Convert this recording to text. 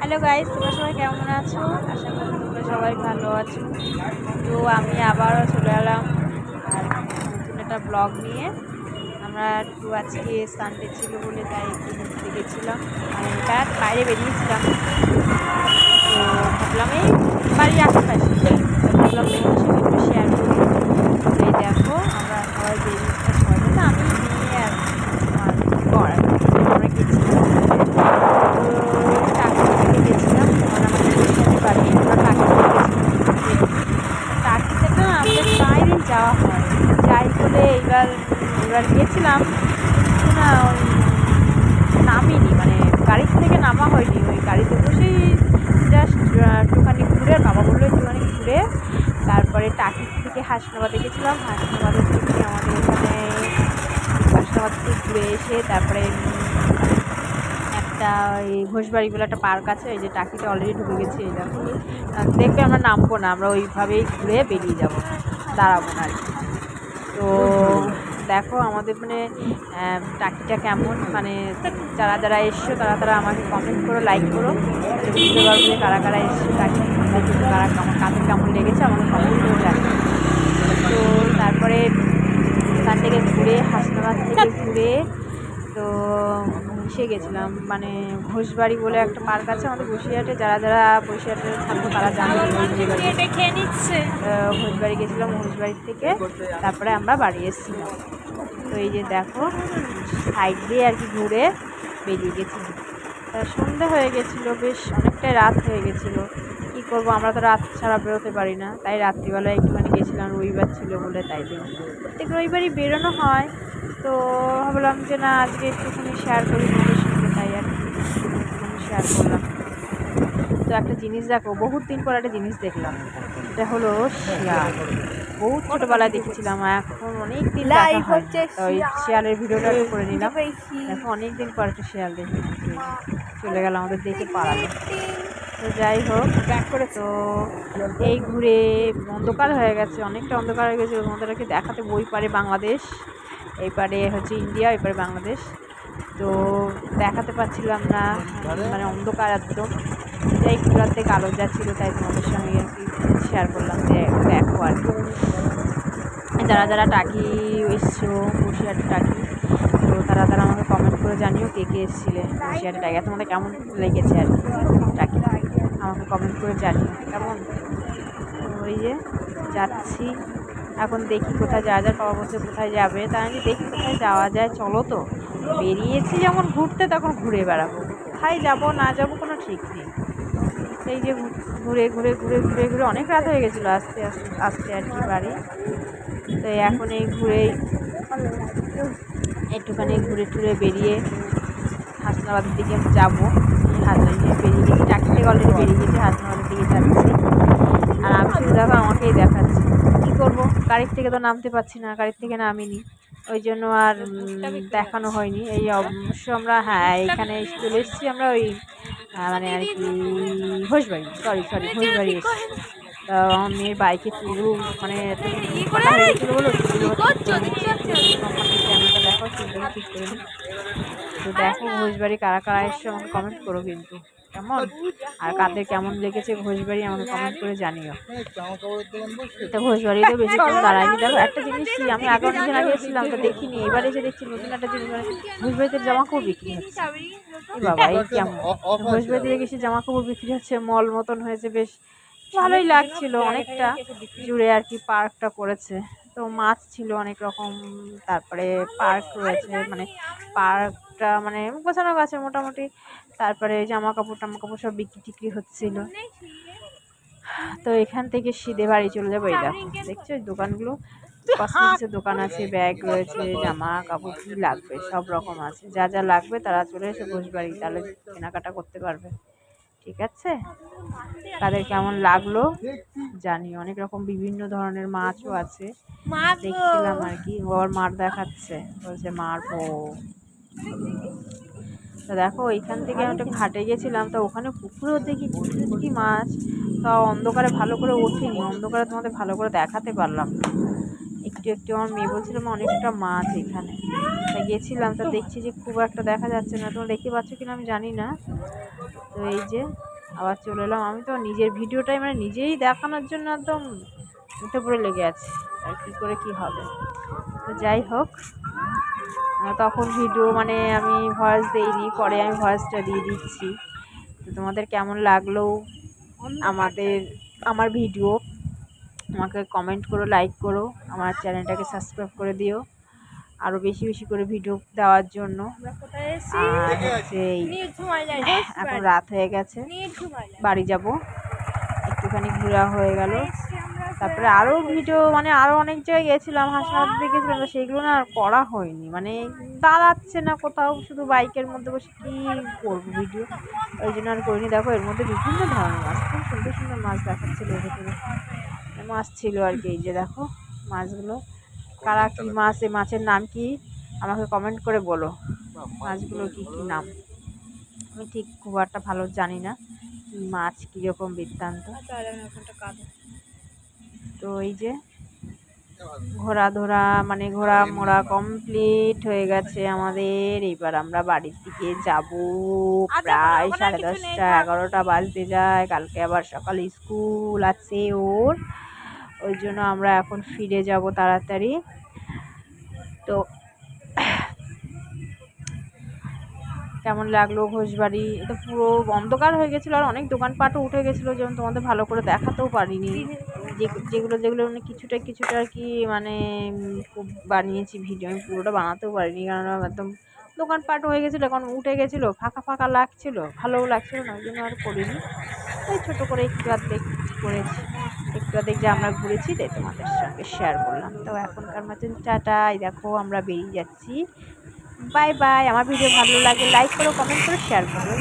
Hello guys তোমরা সবাই কেমন আছো? আশা করি তোমরা সবাই ভালো আছো। তো আমি আবারও চলে এলাম আর নতুন একটা ব্লগ নিয়ে। আমরা একটু আজকে সানডে ছিল বলে তাই একটু ঘুরতে গেছিলাম। আমি বাইরে বেরিয়েছিলাম। তো ভাবলাম এই বাড়ির আশেপাশে তো ভাবলাম তোমাদের সঙ্গে একটু শেয়ার করি তো এই দেখো আমরা সবাই বেরিয়েছিলাম সবাই বলতে আমি নিয়ে আর আমার বর আর কি। আমরা গেছিলাম তো টাকি থেকে গেছিলাম কারণ আমাদের বরিশালে বাড়ি আমরা টাকি থেকে গেছিলাম টাকিতে না আমাদের প্রায় দিন যাওয়া হয় যাই এবার গেছিলাম না, ওই নামিনি মানে গাড়ি থেকে নামা হয়নি, ওই গাড়িতে বসেই জাস্ট একটুখানি ঘুরে, বাবা বলল একটুখানি ঘুরে, তারপরে টাকি থেকে হাসনাবাদে গেছিলাম হাসনাবাদের থেকে আমাদের এখানে হাসনাবাদ থেকে ঘুরে এসে, তারপরে একটা এই ঘোষবাড়ি বলে একটা পার্ক আছে এই যে টাকিটা অলরেডি ঢুকে গেছি, এই দেখো। দেখবে আমরা নামবো না, আমরা ওইভাবেই ঘুরে বেরিয়ে যাব, দাঁড়াবো না আর কি। তো দেখো আমাদের মানে টাকিটা কেমন? মানে যারা যারা এসছো তারা তারা আমাকে কমেন্ট করো লাইক করো। বুঝতে পারব যে কারা কারা এসছো টাকি কারা কেমন কাদের কেমন লেগেছে আমাকে কমেন্ট করে জানিও। তো তারপরে এখান থেকে ঘুরে হাসনাবাদ থেকে ঘুরে তো সে গেছিলাম। মানে ঘোষবাড়ি বলে একটা পার্ক আছে আমাদের বসিরহাটে। যারা যারা বসিরহাটে থাকব তারা জানে ঘোষবাড়ি গেছিলাম ঘোষবাড়ি থেকে। তারপরে আমরা বাড়ি এসেছিলাম। তো এই যে দেখো, সাইড দিয়ে আর কি ঘুরে বেরিয়ে গেছিলাম তা সন্ধে হয়ে গেছিল, বেশ অনেকটাই রাত হয়ে গেছিল। কী করব, আমরা তো রাত ছাড়া বেরোতে পারি না। তাই রাত্রিবেলায় একটুখানি গেছিলাম, রবিবার ছিল বলে তাই জন্য। প্রত্যেক রবিবারই বেরোনো হয়, তো ভাবলাম যে না, আজকে একটুখানি শেয়ার করি তোমাদের সঙ্গে তাই আর কি। একটুখানি শেয়ার করলাম। তো একটা জিনিস দেখো, বহুত দিন পর একটা জিনিস দেখলাম। এটা হলো শিয়াল বহুত ছোটোবেলায় দেখেছিলাম এখন অনেক দিন দেখা হয় হচ্ছে ওই শিয়াল। শিয়ালের ভিডিওটা করে নিলাম। দেখো অনেক দিন পর একটা শিয়াল দেখে চলে গেল আমাদের দেখে পালালো তো যাই হোক ব্যাক করে তো এই ঘুরে অন্ধকার হয়ে গেছে অনেকটা অন্ধকার হয়ে গেছে। তোমাদেরকে দেখাতে বই পারে বাংলাদেশ এই পারে হচ্ছে ইন্ডিয়া এই পারে বাংলাদেশ। তো দেখাতে পারছিলাম না মানে অন্ধকার একদম। যাই ঘুরার থেকে আলো যাচ্ছিল তাই তোমাদের সঙ্গে আর কি শেয়ার করলাম। যে দেখো আর যারা যারা টাকি এসছো বসিরহাটে টাকি, তো তারা তারা আমাকে কমেন্ট করে জানিও কে কে এসেছিলে বসিরহাটে টাকি। তোমাদের কেমন লেগেছে আর টাকি? আমাকে কমেন্ট করে জানিও, কেমন? ওই যে যাচ্ছি। এখন দেখি কোথায় যাওয়া যায় বাবা বলছে কোথায় যাবে। তা আমি দেখি কোথায় যাওয়া যায়, চলো তো। বেরিয়েছি যখন ঘুরতে, তখন ঘুরে বেড়াবো। কোথায় যাব, না যাব, কোনো ঠিক নেই। এই যে ঘুরে ঘুরে ঘুরে ঘুরে ঘুরে অনেক রাত হয়ে গেছিল আস্তে আস্তে আস্তে আর কি বাড়ি। তো এখন এই ঘুরেই একটুখানি ঘুরে টুরে বেরিয়ে হাসনাবাদের দিকে যাব। হাসনাবাদ বেরিয়ে গেছি টাকি অলরেডি বেরিয়ে গেছি, হাসনাবাদের দিকে যাচ্ছি। আর আমি শুধু দেখো আমাকেই দেখাচ্ছি। কী করব? গাড়ির থেকে তো নামতে পারছি না, গাড়ির থেকে নামিনি। ওই জন্য আর দেখানো হয়নি। এই অবশ্য আমরা হ্যাঁ এখানে চলে এসেছি আমরা ওই মানে আর কি ঘোষবাড়ি সরি সরি ঘোষবাড়ি এসেছি। তো আমার মেয়ের বাইকে চুলু মানে দেখো ঘোষবাড়ি কারা কারা এসছে আমাকে কমেন্ট করো কিন্তু। কেমন? আর কাদের কেমন লেগেছে ঘোষবাড়ি আমাকে কমেন্ট করে জানিও। তো ঘোষবাড়িতে বেশিক্ষণ দাঁড়ায়নি। দেখো, একটা জিনিস কি, আমি আগে অনেকদিন আগে এসেছিলাম তো দেখিনি। এবার এসে দেখছি নতুন একটা জিনিস মানে ঘোষবাড়িতে জামা কাপড় বিক্রি হচ্ছে। বাবা, এই কেমন? ঘোষবাড়িতে দেখেছি জামা কাপড় বিক্রি হচ্ছে, মল মতন হয়েছে, বেশ ভালোই লাগছিল। অনেকটা জুড়ে আর কি পার্কটা করেছে। তো মাছ ছিল অনেক রকম, তারপরে পার্ক রয়েছে মানে পার্কটা মানে গোছানো গাছে মোটামুটি, তারপরে জামা কাপড় টামা কাপড় সব বিক্রি টিক্রি হচ্ছিল। তো এখান থেকে সিধে বাড়ি চলে যাব, এই দেখো, দেখছ দোকানগুলো? দোকান আছে, ব্যাগ রয়েছে জামা কাপড় কী লাগবে, সব রকম আছে, যা যা লাগবে তারা চলে এসে বসবাড়ি, তাহলে কেনাকাটা করতে পারবে। ঠিক আছে? তাদের কেমন লাগল জানি অনেক রকম বিভিন্ন ধরনের মাছও আছে। দেখছিলাম আর কি। ও আবার মার দেখাচ্ছে। বলছে মারবো তো দেখো ওইখান থেকে আমি একটা ঘাটে গেছিলাম। তো ওখানে পুকুরেও দেখি কি মাছ। তা অন্ধকারে ভালো করে ওঠেনি। অন্ধকারে তোমাদের ভালো করে দেখাতে পারলাম না। একটু একটু আমার মেয়ে বলছিল "মা, অনেকটা মাছ এখানে। তাই গেছিলাম তা দেখছি যে খুব একটা দেখা যাচ্ছে না। তোমরা দেখতে পাচ্ছ কিনা আমি জানি না। তো এই যে আবার চলে এলাম। আমি তো নিজের ভিডিওটাই মানে নিজেই দেখানোর জন্য একদম উঠে পড়ে লেগে আছি। আর কী করে কি হবে? তো যাই হোক তখন ভিডিও মানে আমি ভয়েস দেইনি পরে আমি ভয়েসটা দিয়ে দিচ্ছি। তো তোমাদের কেমন লাগল? আমাদের আমার ভিডিও আমাকে কমেন্ট করো লাইক করো আমার চ্যানেলটাকে সাবস্ক্রাইব করে দিও। আরও বেশি বেশি করে ভিডিও দেওয়ার জন্য। আর এখন রাত হয়ে গেছে। বাড়ি যাব। একটুখানি ঘোরা হয়ে গেল। তারপরে আরও ভিডিও মানে আরও অনেক জায়গায় গেছিলাম দিয়ে গেছিলাম তো সেইগুলো না আর করা হয়নি। মানে দাঁড়াচ্ছে না কোথাও শুধু বাইকের মধ্যে বসে কী করব ভিডিও ওই জন্য আর করিনি। দেখো এর মধ্যে বিভিন্ন ধরনের মাছ খুব সুন্দর সুন্দর মাছ দেখাচ্ছিল এর ভেতরে মাছ ছিল আর কি এই যে দেখো মাছগুলো। কারা কী মাছ এই মাছের নাম কি? আমাকে কমেন্ট করে বলো মাছগুলো কি কি নাম? আমি ঠিক খুব একটা ভালো জানি না কী মাছ কীরকম বৃত্তান্ত। তো এই যে ঘোরা ধরা মানে ঘোরা মোড়া কমপ্লিট হয়ে গেছে আমাদের। এবার আমরা বাড়ির দিকে যাব। প্রায় সাড়ে দশটা এগারোটা বাজতে যায়। কালকে আবার সকালে স্কুল আছে ওর। ওই জন্য আমরা এখন ফিরে যাব তাড়াতাড়ি। তো, কেমন লাগল ঘোষবাড়ি? এটা পুরো অন্ধকার হয়ে গেছিল আর অনেক দোকানপাটও উঠে গেছিল, যেমন তোমাদের ভালো করে দেখাতেও পারিনি। যেগুলো যেগুলো মানে কিছুটা কিছুটা আর কি মানে বানিয়েছি ভিডিও, আমি পুরোটা বানাতেও পারিনি কারণ একদম দোকানপাট হয়ে গেছিল, এখন উঠে গেছিল, ফাঁকা ফাঁকা লাগছিল, ভালোও লাগছিল না, ওই জন্য আর করিনি। ওই ছোটো করে একটু করেছি। একটু দেখে আমরা ঘুরেছি, তাই তোমাদের সঙ্গে শেয়ার করলাম। তো এখনকার মতন টাটা, এই দেখো আমরা বেরিয়ে যাচ্ছি। বাই বাই আমার ভিডিও ভালো লাগে লাইক করো কমেন্ট করো শেয়ার করো।